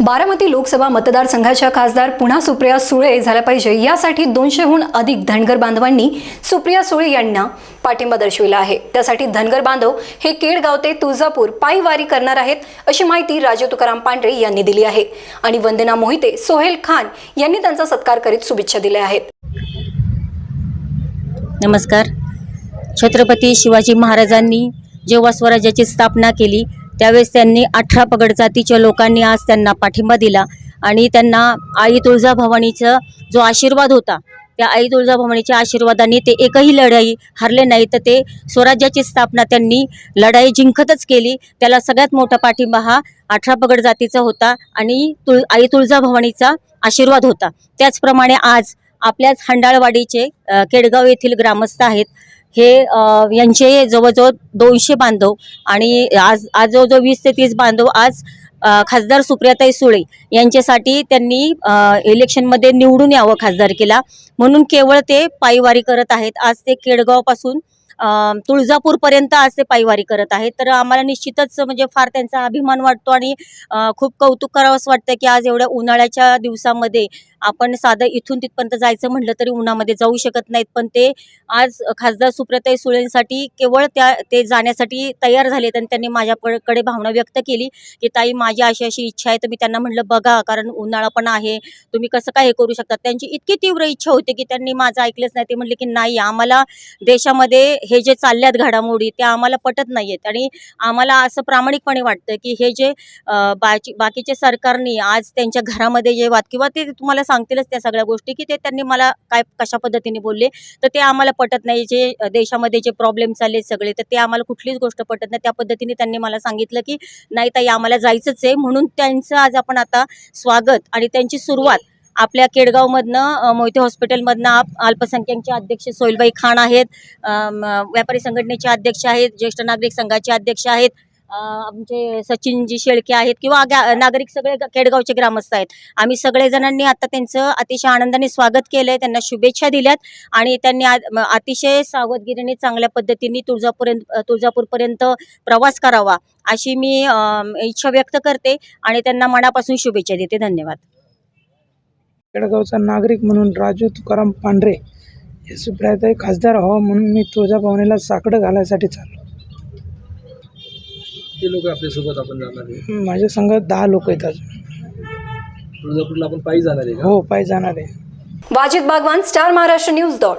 बारामती लोकसभा मतदारसंघाच्या खासदार पुन्हा सुप्रिया सुळे झाल्या पाहिजे. यासाठी दोनशेहून अधिक धनगर बांधवांनी सुप्रिया सुळे यांना पाठिंबा दर्शविला आहे. त्यासाठी धनगर बांधव हे केडगाव ते तुळजापूर पायी वारी करणार आहेत अशी माहिती राजू तुकाराम पांढरे यांनी दिली आहे. आणि वंदना मोहिते सोहेल खान यांनी त्यांचा सत्कार करीत शुभेच्छा दिल्या आहेत. नमस्कार. छत्रपती शिवाजी महाराजांनी जेव्हा स्वराज्याची स्थापना केली त्यावेळेस त्यांनी अठरा पगड जातीच्या लोकांनी आज त्यांना पाठिंबा दिला. आणि त्यांना आई तुळजाभवानीचा जो आशीर्वाद होता त्या आई तुळजाभवानीच्या आशीर्वादाने ते एकही लढाई हरले नाही तर ते स्वराज्याची स्थापना त्यांनी लढाई जिंकतच केली. त्याला सगळ्यात मोठा पाठिंबा हा अठरा पगड जातीचा होता आणि तुळ आई तुळजाभवानीचा आशीर्वाद होता. त्याचप्रमाणे आज आपल्याच हंडाळवाडीचे केडगाव येथील ग्रामस्थ आहेत. हे यांचे जवळजवळ दोनशे बांधव आणि आज आज जवळजवळ वीस ते तीस बांधव आज खासदार सुप्रियाताई सुळे यांच्यासाठी त्यांनी इलेक्शनमध्ये निवडून यावं खासदारकीला. म्हणून केवळ ते पायीवारी करत आहेत. आज ते केडगावपासून तुळजापूरपर्यंत आज ते पायीवारी करत आहेत. तर आम्हाला निश्चितच म्हणजे फार त्यांचा अभिमान वाटतो आणि खूप कौतुक करावंसं वाटतं की आज एवढ्या उन्हाळ्याच्या दिवसामध्ये आपण साधं इथून तिथपर्यंत जायचं म्हटलं तरी उन्हामध्ये जाऊ शकत नाहीत. पण ते आज खासदार सुप्रताई सुळेंसाठी केवळ त्या ते जाण्यासाठी तयार झालेत आणि त्यांनी माझ्याकडे भावना व्यक्त केली की ताई माझी अशी अशी इच्छा आहे तर मी त्यांना म्हटलं बघा कारण उन्हाळा पण आहे. तुम्ही कसं काय हे करू शकता? त्यांची इतकी तीव्र इच्छा होती की त्यांनी माझं ऐकलंच नाही. ते म्हणले की नाही आम्हाला देशामध्ये हे जे चालल्यात घडामोडी त्या आम्हाला पटत नाही आहेत आणि आम्हाला असं प्रामाणिकपणे वाटतं की हे जे बाकी बाकीचे सरकारनी आज त्यांच्या घरामध्ये जे वाद किंवा ते तुम्हाला सांगतीलच त्या सगळ्या गोष्टी की ते त्यांनी मला काय कशा पद्धतीने बोलले. तर ते आम्हाला पटत नाही जे देशामध्ये जे प्रॉब्लेम चालले सगळे तर ते आम्हाला कुठलीच गोष्ट पटत नाही. त्या पद्धतीने त्यांनी मला सांगितलं की नाही ताई आम्हाला जायचंच आहे. म्हणून त्यांचं आज आपण आता स्वागत आणि त्यांची सुरुवात. आपल्या केडगावमधनं मोहिते हॉस्पिटलमधनं आप अल्पसंख्याकचे अध्यक्ष सोयलबाई खान आहेत. व्यापारी संघटनेचे अध्यक्ष आहेत. ज्येष्ठ नागरिक संघाचे अध्यक्ष आहेत. आमचे सचिनजी शेळके आहेत किंवा नागरिक सगळे खेडगावचे केडगावचे ग्रामस्थ आहेत. आम्ही सगळेजणांनी आता त्यांचं अतिशय आनंदाने स्वागत केलं आहे त्यांना शुभेच्छा दिल्यात आणि त्यांनी आ- अतिशय सावधगिरीने चांगल्या पद्धतीने तुळजापूरपर्यंत तुळजापूरपर्यंत प्रवास करावा अशी मी इच्छा व्यक्त करते आणि त्यांना मनापासून शुभेच्छा देते. धन्यवाद. केडगावचा नागरिक म्हणून राजू तुकाराम पांढरे हे सुप्रियाताई खासदार हवा म्हणून मी तुळजाभवानीला साकडं घालायसाठी चाललो. किती लोक आपल्यासोबत आपण जाणार आहे? माझ्या संघात दहा लोक आहेत अजून. तुळजापूरला आपण पायी जाणार आहे का? हो पाय जाणार आहे. वाजिद बागवान स्टार महाराष्ट्र न्यूज दौड.